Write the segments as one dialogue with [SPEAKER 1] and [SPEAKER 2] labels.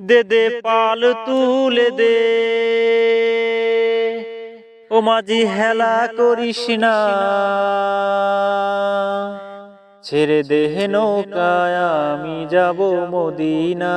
[SPEAKER 1] দে দে পাল তুলে দে। ও মাঝি হেলা করিস না। ছেড়ে দেহ নৌকায়, আমি যাব মদিনা।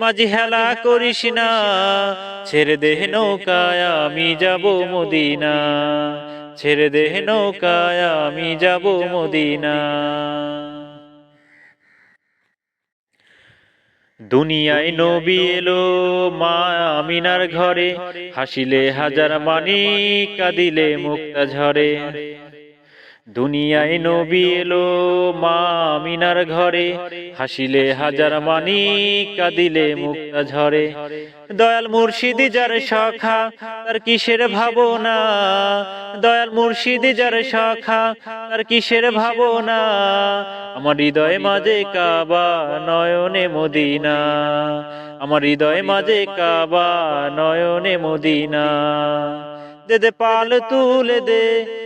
[SPEAKER 1] মাঝি হেলা করিস না। ছেড়ে দেহ নৌকায়, আমি যাব মদিনা। ছেড়ে দেহ নৌকায়, আমি যাব মদিনা। দুনিয়ায় নবী এলো মা আমিনার ঘরে। হাসিলে হাজার মানি কাঁদিলে মুক্তা ঝরে দুনিয়ায় নবী এলো মা আমিনার ঘরে। হাসিলে হাজার মানি কাঁদিলে মুক্তা ঝরে। দয়াল মুর্শিদি যার সখা তার কিসের ভাবনা? দয়াল মুর্শিদি যার সখা তার কিসের ভাবনা? আমার হৃদয় মাঝে কাবা নয়নে মদিনা। আমার হৃদয় মাঝে কাবা নয়নে মদিনা। দে দে পাল তুলে দে।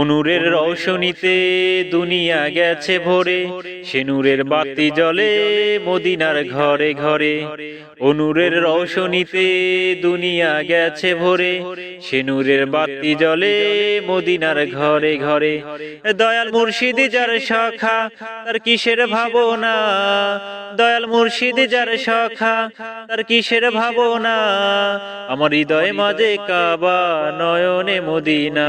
[SPEAKER 1] অনুরের রৌশনীতে দুনিয়া গেছে ভরে। সে নূরের বাতি জ্বলে মদিনার ঘরে ঘরে। অনুরের রৌশনীতে দুনিয়া গেছে ভরে। সে নূরের বাতি জ্বলে মদিনার ঘরে ঘরে। দয়াল মুর্শিদি যার সখা তার কিসের ভাবনা? দয়াল মুর্শিদি যার সখা তার কিসের ভাবনা? আমার হৃদয় মাঝে কাবা নয়নে মদিনা।